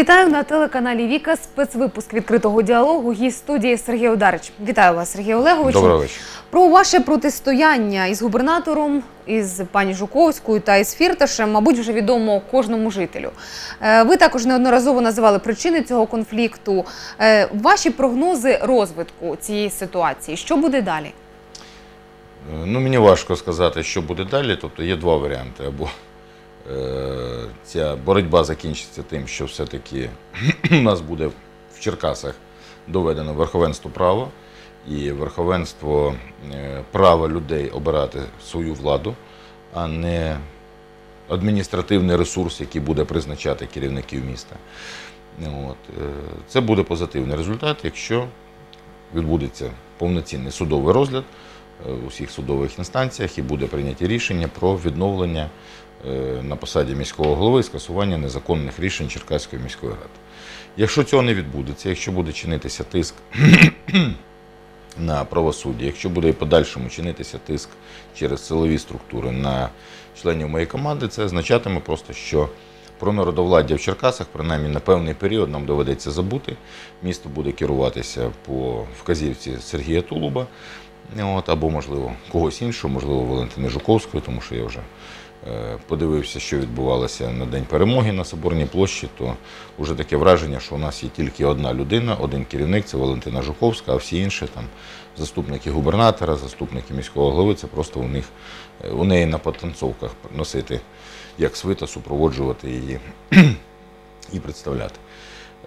Вітаю на телеканалі Віка. Спецвипуск відкритого діалогу. Гість студії Сергій Ударич. Вітаю вас, Сергій Олегович. Доброго вечора. Про ваше протистояння із губернатором, із пані Жуковською та із Фірташем, мабуть, вже відомо кожному жителю. Е, Ви також неодноразово називали причини цього конфлікту. Е, Ваші прогнози розвитку цієї ситуації. Що буде далі? Е, Ну, мені важко сказати, що буде далі. Тобто є два варіанти. Або ця боротьба закінчиться тим, що все-таки у нас буде в Черкасах доведено верховенство права і верховенство е, права людей обирати свою владу, а не адміністративний ресурс, який буде призначати керівників міста. От. е, Це буде позитивний результат, якщо відбудеться повноцінний судовий розгляд е, у всіх судових інстанціях і буде прийняті рішення про відновлення е, на посаді міського голови і скасування незаконних рішень Черкаської міської ради. Якщо цього не відбудеться, якщо буде чинитися тиск на правосуддя, якщо буде і подальшому чинитися тиск через силові структури на членів моєї команди, це означатиме просто, що про народовладдя в Черкасах, принаймні на певний період, нам доведеться забути. Місто буде керуватися по вказівці Сергія Тулуба, от, або, можливо, когось іншого, можливо, Валентини Жуковської, тому що я вже е, подивився, що відбувалося на День перемоги на Соборній площі, то вже таке враження, що у нас є тільки одна людина, один керівник це Валентина Жуковська, а всі інші там заступники губернатора, заступники міського голови, це просто у них е, у неї на потанцовках носити як свита, супроводжувати її і представляти.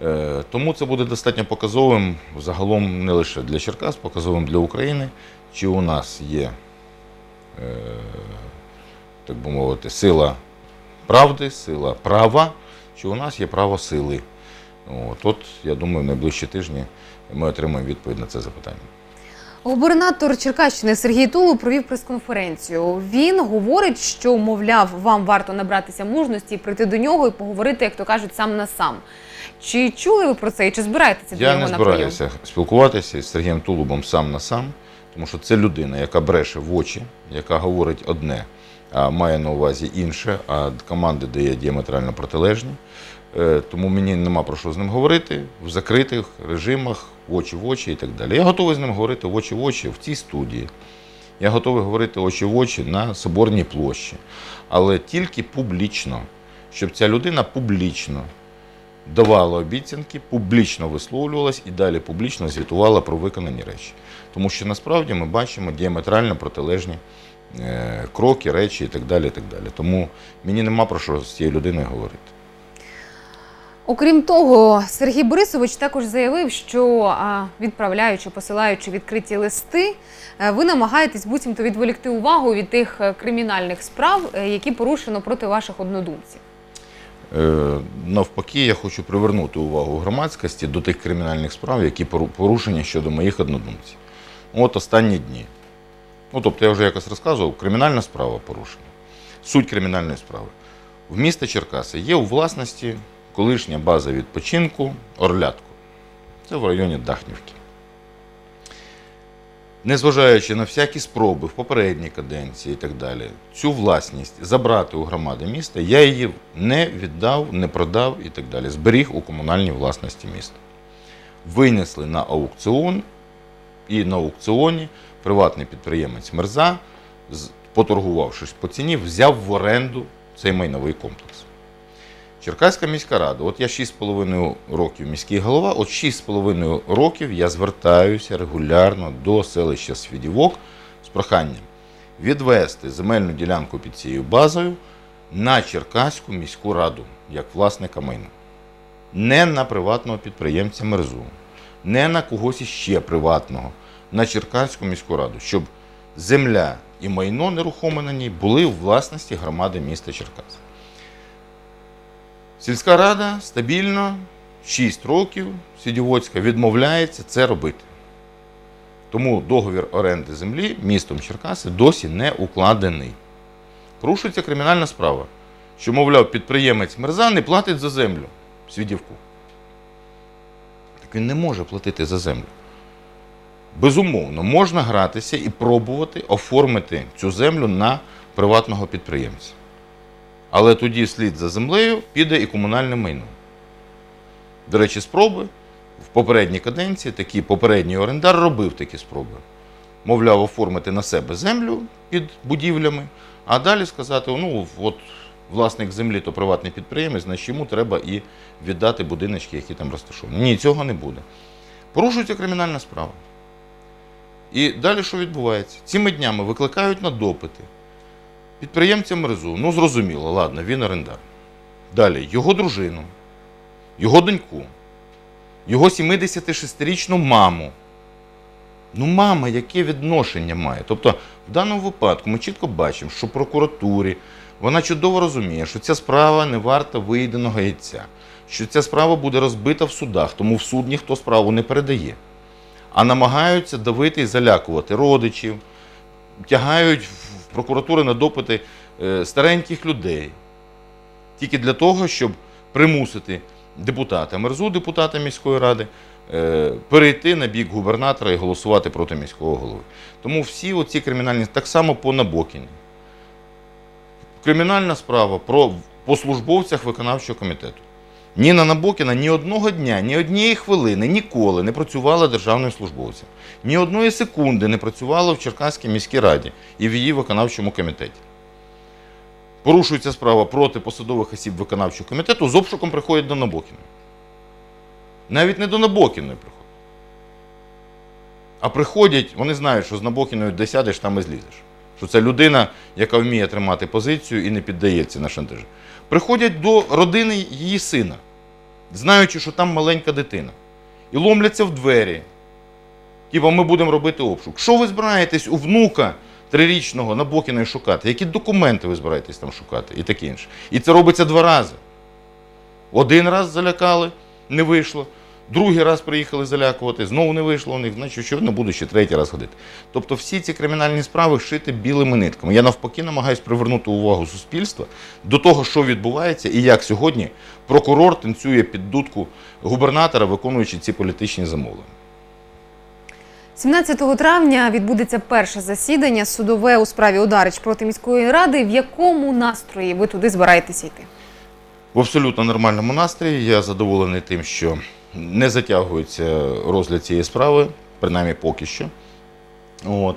Е, Тому це буде достатньо показовим загалом не лише для Черкас, показовим для України, чи у нас є, е, так би мовити, сила правди, сила права, чи у нас є право сили. От, от я думаю, в найближчі тижні ми отримаємо відповідь на це запитання. Губернатор Черкащини Сергій Тулуб провів прес-конференцію. Він говорить, що, мовляв, вам варто набратися мужності прийти до нього і поговорити, як то кажуть, сам на сам. Чи чули ви про це і чи збираєтеся до нього не на прийом? збираюся спілкуватися з Сергієм Тулубом сам на сам, тому що це людина, яка бреше в очі, яка говорить одне, а має на увазі інше, а команди дає діаметрально протилежні. Е, Тому мені нема про що з ним говорити в закритих режимах, очі в очі і так далі. Я готовий з ним говорити очі в очі в цій студії. Я готовий говорити очі в очі на Соборній площі, але тільки публічно, щоб ця людина публічно давала обіцянки, публічно висловлювалась і далі публічно звітувала про виконані речі. Тому що насправді ми бачимо діаметрально протилежні е, кроки, речі і так далі. І так далі. Тому мені нема про що з цією людиною говорити. Окрім того, Сергій Борисович також заявив, що відправляючи, посилаючи відкриті листи, е, ви намагаєтесь буцімто відволікти увагу від тих е, кримінальних справ, е, які порушено проти ваших однодумців. Навпаки, я хочу привернути увагу громадськості до тих кримінальних справ, які пору- порушені щодо моїх однодумців. От останні дні. Ну, тобто, я вже якось розказував, кримінальна справа порушена. Суть кримінальної справи. В місті Черкаси є у власності колишня база відпочинку Орлятко. Це в районі Дахнівки. Незважаючи на всякі спроби в попередній каденції і так далі, цю власність забрати у громади міста, я її не віддав, не продав і так далі. Зберіг у комунальній власності міста. Винесли на аукціон, і на аукціоні приватний підприємець Мерза, поторгувавшись по ціні, взяв в оренду цей майновий комплекс. Черкаська міська рада, от я 6,5 років міський голова, от 6,5 років я звертаюся регулярно до селища Свідівок з проханням відвести земельну ділянку під цією базою на Черкаську міську раду як власника майна. Не на приватного підприємця Мерзу, не на когось іще приватного, на Черкаську міську раду, щоб земля і майно нерухоме на ній були у власності громади міста Черкас. Сільська рада стабільно 6 років Сідівоцька відмовляється це робити. Тому договір оренди землі містом Черкаси досі не укладений. Порушується кримінальна справа, що, мовляв, підприємець Мерза не платить за землю Свідівку. Так він не може платити за землю. Безумовно, можна гратися і пробувати оформити цю землю на приватного підприємця. Але тоді слід за землею піде і комунальне майно. До речі, спроби в попередній каденції такий попередній орендар робив такі спроби. Мовляв, оформити на себе землю під будівлями, а далі сказати: ну, от власник землі то приватний підприємець, значить йому треба і віддати будиночки, які там розташовані. Ні, цього не буде. Порушується кримінальна справа. І далі що відбувається? Цими днями викликають на допити підприємця мерзу. Ну, зрозуміло, ладно, він орендар. Далі його дружину, його доньку, його 76-річну маму. Ну, мама, яке відношення має? Тобто, в даному випадку ми чітко бачимо, що прокуратурі вона чудово розуміє, що ця справа не варта виїденого яйця, що ця справа буде розбита в судах, тому в суд ніхто справу не передає. А намагаються давити і залякувати родичів, тягають в прокуратури на допити е, стареньких людей. Тільки для того, щоб примусити депутата Мерзу, депутата міської ради, е, перейти на бік губернатора і голосувати проти міського голови. Тому всі оці кримінальні, так само по Набокіні. Кримінальна справа про по службовцях виконавчого комітету. Ніна Набокіна ні одного дня, ні однієї хвилини ніколи не працювала державним службовцем. Ні одної секунди не працювала в Черкаській міській раді і в її виконавчому комітеті. Порушується справа проти посадових осіб виконавчого комітету, з обшуком приходять до Набокіної. Навіть не до Набокіної приходять. А приходять, вони знають, що з Набокіною де сядеш, там і злізеш. Що це людина, яка вміє тримати позицію і не піддається на шантаж. Приходять до родини її сина, знаючи, що там маленька дитина, і ломляться в двері. Типа, ми будемо робити обшук. Що ви збираєтесь у внука трирічного Набокіної шукати? Які документи ви збираєтесь там шукати? І таке інше. І це робиться два рази. Один раз залякали, не вийшло. Другий раз приїхали залякувати, знову не вийшло у них, значить, очевидно, буду ще третій раз ходити. Тобто всі ці кримінальні справи шити білими нитками. Я навпаки намагаюся привернути увагу суспільства до того, що відбувається, і як сьогодні прокурор танцює під дудку губернатора, виконуючи ці політичні замовлення. 17 травня відбудеться перше засідання судове у справі Ударич проти міської ради. В якому настрої ви туди збираєтеся йти? В абсолютно нормальному настрої. Я задоволений тим, що не затягується розгляд цієї справи, принаймні поки що. От.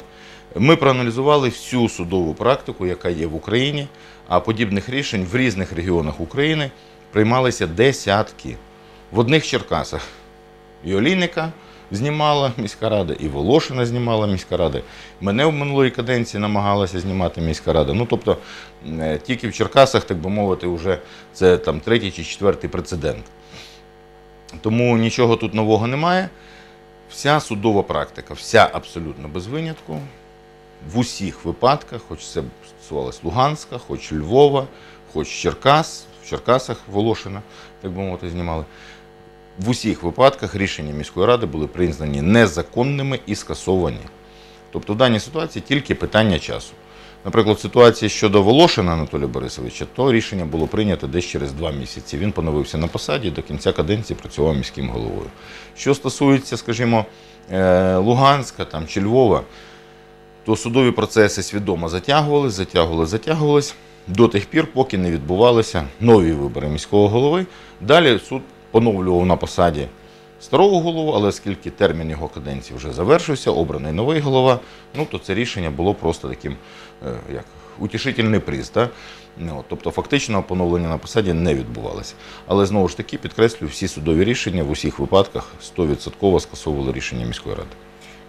Ми проаналізували всю судову практику, яка є в Україні, а подібних рішень в різних регіонах України приймалися десятки. В одних Черкасах і Олійника знімала міська рада, і Волошина знімала міська рада. Мене в минулої каденції намагалася знімати міська рада. Ну тобто е, тільки в Черкасах, так би мовити, вже це там третій чи четвертий прецедент. Тому нічого тут нового немає. Вся судова практика, вся абсолютно без винятку, в усіх випадках, хоч це стосувалось Луганська, хоч Львова, хоч Черкас, в Черкасах Волошина, так би мовити, знімали. В усіх випадках рішення міської ради були признані незаконними і скасовані. Тобто в даній ситуації тільки питання часу. Наприклад, ситуація щодо Волошина Анатолія Борисовича, то рішення було прийнято десь через два місяці. Він поновився на посаді до кінця каденції працював міським головою. Що стосується, скажімо, е, Луганська там, чи Львова, то судові процеси свідомо затягувались, затягувались, затягувались до тих пір, поки не відбувалися нові вибори міського голови. Далі суд поновлював на посаді старого голову, але оскільки термін його каденції вже завершився, обраний новий голова, ну то це рішення було просто таким як утішительний приз. Да? Ну, от, тобто фактично поновлення на посаді не відбувалося. Але знову ж таки підкреслюю, всі судові рішення в усіх випадках 100% скасовували рішення міської ради.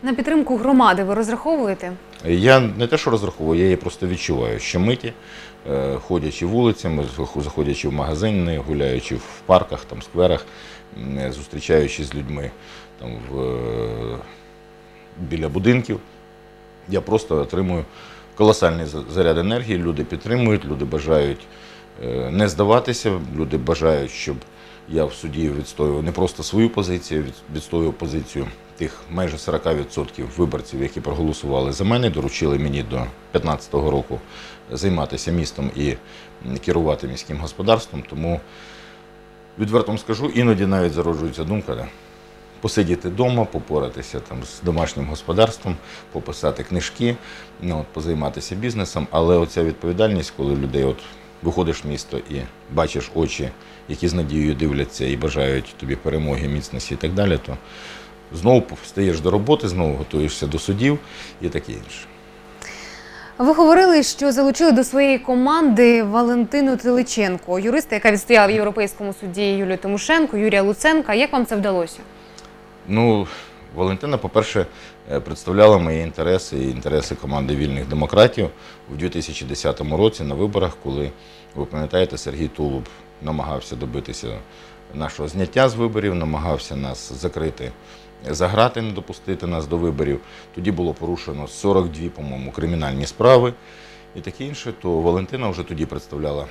На підтримку громади ви розраховуєте? Я не те, що розраховую, я її просто відчуваю. Щомиті, е, ходячи вулицями, заходячи в магазини, гуляючи в парках, там, скверах, е, зустрічаючись з людьми там, в, е, біля будинків, я просто отримую колосальний заряд енергії. Люди підтримують, люди бажають е, не здаватися, люди бажають, щоб я в суді відстоював не просто свою позицію, відстоював позицію тих майже 40% виборців, які проголосували за мене, доручили мені до 2015 року займатися містом і керувати міським господарством. Тому відверто скажу, іноді навіть зароджується думка. Посидіти вдома, попоратися там з домашнім господарством, пописати книжки, ну, от, позайматися бізнесом. Але оця відповідальність, коли людей от виходиш в місто і бачиш очі, які з надією дивляться і бажають тобі перемоги, міцності і так далі, то знову стаєш до роботи, знову готуєшся до судів і таке інше. Ви говорили, що залучили до своєї команди Валентину Тиличенко, юриста, яка відстояла в Європейському суді Юлію Тимошенко, Юрія Луценка. Як вам це вдалося? Ну, Валентина, по-перше, е, представляла мої інтереси і інтереси команди вільних демократів у 2010 році на виборах, коли, ви пам'ятаєте, Сергій Тулуб намагався добитися нашого зняття з виборів, намагався нас закрити за грати, не допустити нас до виборів. Тоді було порушено 42, по-моєму, кримінальні справи і таке інше. То Валентина вже тоді представляла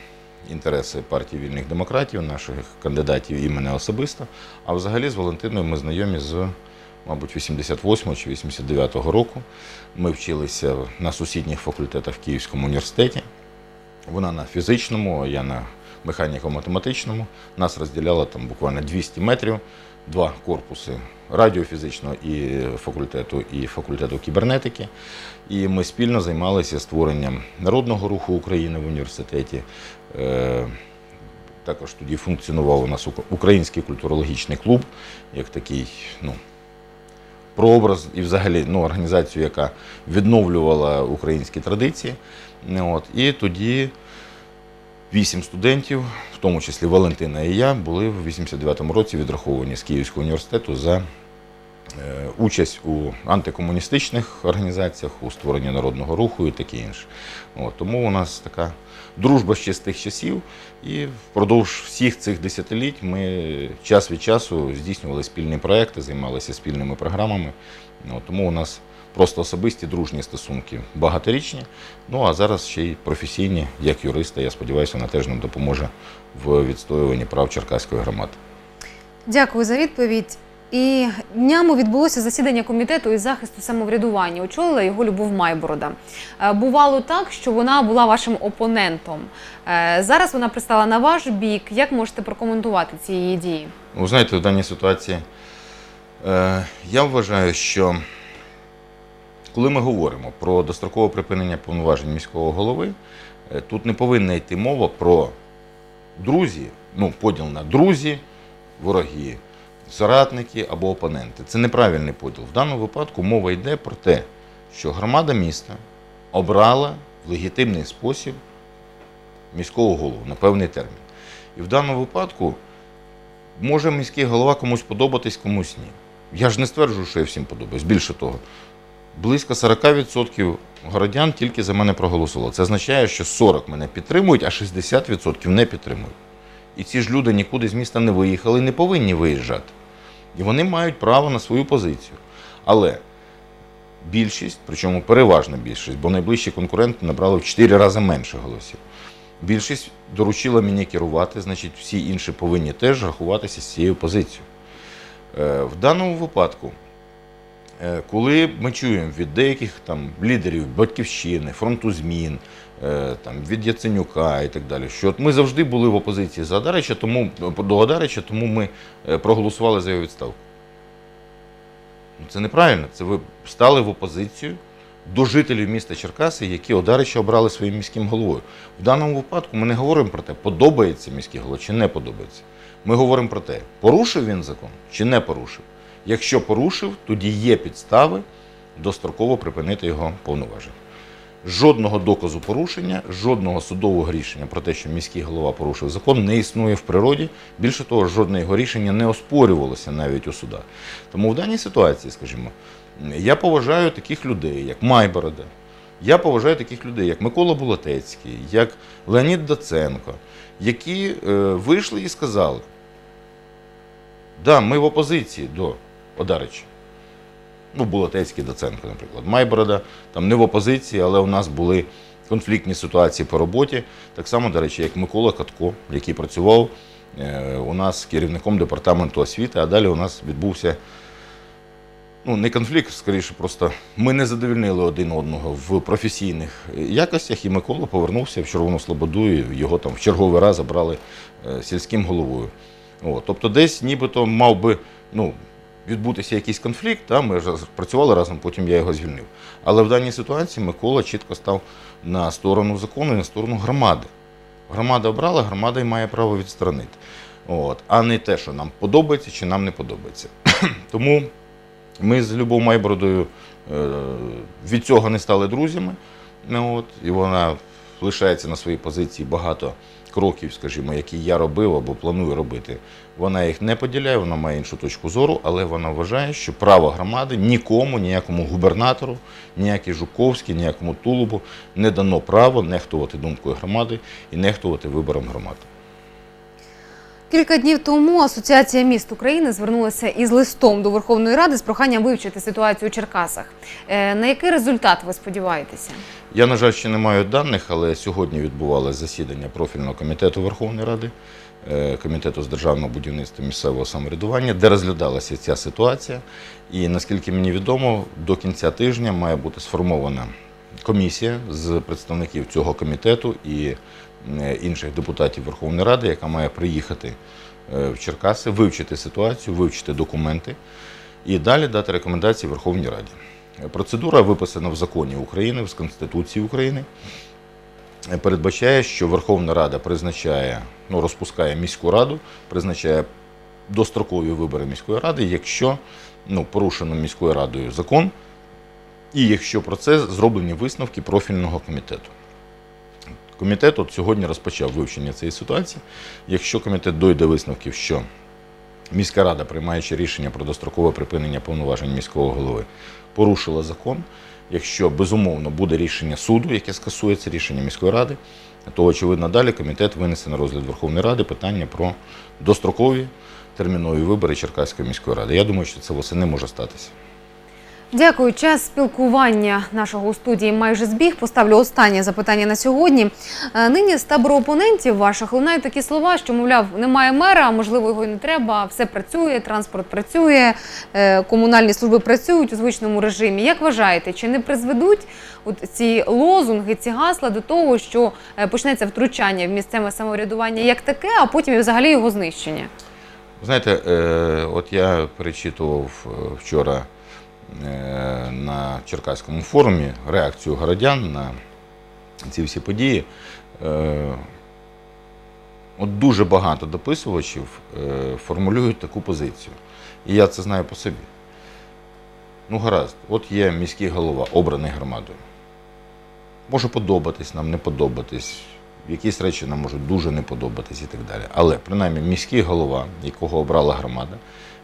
інтереси партії вільних демократів, наших кандидатів і мене особисто. А взагалі з Валентиною ми знайомі з, мабуть, 88 чи 89 року. Ми вчилися на сусідніх факультетах в Київському університеті. Вона на фізичному, я на механіко-математичному. Нас розділяло там буквально 200 метрів, два корпуси радіофізичного і факультету, і факультету кібернетики. І ми спільно займалися створенням народного руху України в університеті. Е, Також тоді функціонував у нас український культурологічний клуб, як такий, ну, прообраз і взагалі ну, організацію, яка відновлювала українські традиції. От. І тоді вісім студентів, в тому числі Валентина і я, були в 89-му році відраховані з Київського університету за е, участь у антикомуністичних організаціях, у створенні народного руху і таке інше. От, тому у нас така дружба ще з тих часів, і впродовж всіх цих десятиліть ми час від часу здійснювали спільні проекти, займалися спільними програмами. От, тому у нас просто особисті дружні стосунки багаторічні. Ну а зараз ще й професійні, як юриста. Я сподіваюся, вона теж нам допоможе в відстоюванні прав черкаської громади. Дякую за відповідь. І днями відбулося засідання комітету із захисту самоврядування. Очолила його Любов Майборода. Е, Бувало так, що вона була вашим опонентом. Е, Зараз вона пристала на ваш бік. Як можете прокоментувати ці її дії? Ви знаєте, в даній ситуації е, я вважаю, що коли ми говоримо про дострокове припинення повноважень міського голови, е, тут не повинна йти мова про друзі, ну, поділ на друзі, вороги, соратники або опоненти. Це неправильний поділ. В даному випадку мова йде про те, що громада міста обрала в легітимний спосіб міського голову на певний термін. І в даному випадку може міський голова комусь подобатись, комусь ні. Я ж не стверджую, що я всім подобаюсь. Більше того, близько 40% городян тільки за мене проголосувало. Це означає, що 40 мене підтримують, а 60% не підтримують. І ці ж люди нікуди з міста не виїхали, не повинні виїжджати. І вони мають право на свою позицію. Але більшість, причому переважна більшість, бо найближчі конкуренти набрали в 4 рази менше голосів. Більшість доручила мені керувати, значить, всі інші повинні теж рахуватися з цією позицією. Е, В даному випадку, коли ми чуємо від деяких там лідерів Батьківщини, фронту змін, е, там, від Яценюка і так далі, що от ми завжди були в опозиції за Одарича, тому, до Одарича, тому ми е, проголосували за його відставку. Ну, Це неправильно. Це ви стали в опозицію до жителів міста Черкаси, які Одарича обрали своїм міським головою. В даному випадку ми не говоримо про те, подобається міський голова чи не подобається. Ми говоримо про те, порушив він закон чи не порушив. Якщо порушив, тоді є підстави достроково припинити його повноваження. Жодного доказу порушення, жодного судового рішення про те, що міський голова порушив закон, не існує в природі. Більше того, жодне його рішення не оспорювалося навіть у судах. Тому в даній ситуації, скажімо, я поважаю таких людей, як Майборода. Я поважаю таких людей, як Микола Булатецький, як Леонід Доценко, які е, вийшли і сказали: да, ми в опозиції до Одарича. Ну, Булатецький Доценко, наприклад. Майборода там не в опозиції, але у нас були конфліктні ситуації по роботі. Так само, до речі, як Микола Катко, який працював е, у нас керівником департаменту освіти, а далі у нас відбувся ну, не конфлікт, скоріше, просто ми не задовільнили один одного в професійних якостях, і Микола повернувся в Червону Слободу, і його там в черговий раз забрали е, сільським головою. От, тобто десь нібито мав би ну, відбутися якийсь конфлікт, та, ми ж працювали разом, потім я його звільнив. Але в даній ситуації Микола чітко став на сторону закону і на сторону громади. Громада обрала, громада й має право відсторонити. От, а не те, що нам подобається чи нам не подобається. Тому ми з Любов Майбородою е, від цього не стали друзями. От, і вона лишається на своїй позиції багато кроків, скажімо, які я робив або планую робити. Вона їх не поділяє, вона має іншу точку зору, але вона вважає, що право громади нікому, ніякому губернатору, ніякій Жуковській, ніякому Тулубу не дано право нехтувати думкою громади і нехтувати вибором громади. Кілька днів тому Асоціація міст України звернулася із листом до Верховної Ради з проханням вивчити ситуацію у Черкасах. Е, На який результат ви сподіваєтеся? Я, на жаль, ще не маю даних, але сьогодні відбувалося засідання профільного комітету Верховної Ради, е, комітету з державного будівництва місцевого самоврядування, де розглядалася ця ситуація. І наскільки мені відомо, до кінця тижня має бути сформована комісія з представників цього комітету і інших депутатів Верховної Ради, яка має приїхати е, в Черкаси, вивчити ситуацію, вивчити документи і далі дати рекомендації Верховній Раді. Процедура виписана в законі України, в Конституції України. Передбачає, що Верховна Рада призначає, ну, розпускає міську раду, призначає дострокові вибори міської ради, якщо ну, порушено міською радою закон, і якщо про це зроблені висновки профільного комітету. Комітет от сьогодні розпочав вивчення цієї ситуації. Якщо комітет дойде висновків, що міська рада, приймаючи рішення про дострокове припинення повноважень міського голови, порушила закон. Якщо безумовно буде рішення суду, яке скасує це рішення міської ради, то очевидно далі комітет винесе на розгляд Верховної Ради питання про дострокові термінові вибори Черкаської міської ради. Я думаю, що це восени може статися. Дякую. Час спілкування нашого у студії майже збіг. Поставлю останнє запитання на сьогодні. Е, Нині з табору опонентів ваших лунають такі слова, що мовляв, немає мера, можливо його і не треба. Все працює, транспорт працює, е, комунальні служби працюють у звичному режимі. Як вважаєте, чи не призведуть от ці лозунги, ці гасла до того, що е, почнеться втручання в місцеве самоврядування як таке, а потім і взагалі його знищення? Знаєте, от я перечитував вчора на Черкаському форумі реакцію городян на ці всі події. Е, От дуже багато дописувачів е, формулюють таку позицію. І я це знаю по собі. Ну, гаразд, от є міський голова, обраний громадою. Може подобатись нам, не подобатись. Якісь речі нам можуть дуже не подобатись і так далі. Але принаймні міський голова, якого обрала громада,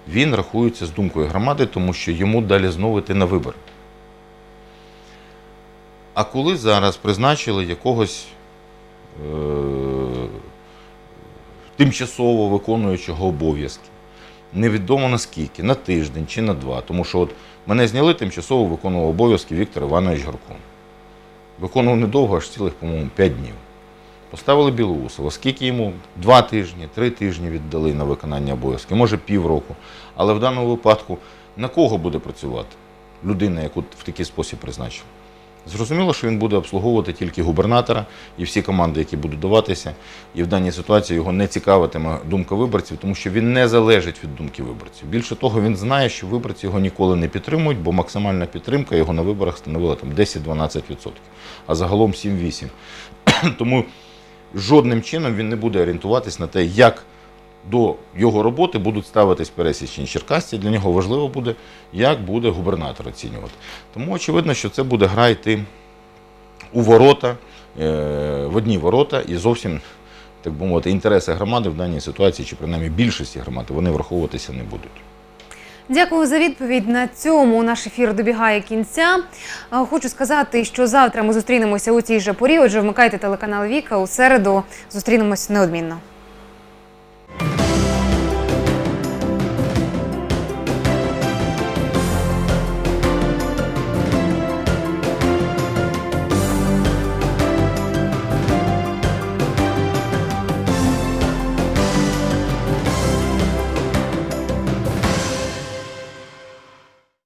він рахується з думкою громади, тому що йому далі знову йти на вибори. А коли зараз призначили якогось е- тимчасово виконуючого обов'язки, невідомо наскільки, на тиждень чи на два, тому що от мене зняли тимчасово виконував обов'язки Віктор Іванович Гаркун. Виконував недовго, аж цілих, по-моєму, 5 днів. Поставили Білоусова. Скільки йому? Два тижні, три тижні віддали на виконання обов'язків, може півроку. Але в даному випадку на кого буде працювати людина, яку в такий спосіб призначив? Зрозуміло, що він буде обслуговувати тільки губернатора і всі команди, які будуть даватися. І в даній ситуації його не цікавитиме думка виборців, тому що він не залежить від думки виборців. Більше того, він знає, що виборці його ніколи не підтримують, бо максимальна підтримка його на виборах становила там 10-12%, а загалом 7-8%. Тому жодним чином він не буде орієнтуватись на те, як до його роботи будуть ставитись пересічні черкасці. Для нього важливо буде, як буде губернатор оцінювати. Тому очевидно, що це буде гра йти у ворота, е, в одні ворота і зовсім, так би мовити, інтереси громади в даній ситуації, чи принаймні більшості громади, вони враховуватися не будуть. Дякую за відповідь. На цьому наш ефір добігає кінця. Хочу сказати, що завтра ми зустрінемося у цій же порі. Отже, вмикайте телеканал Віка у середу. Зустрінемось неодмінно.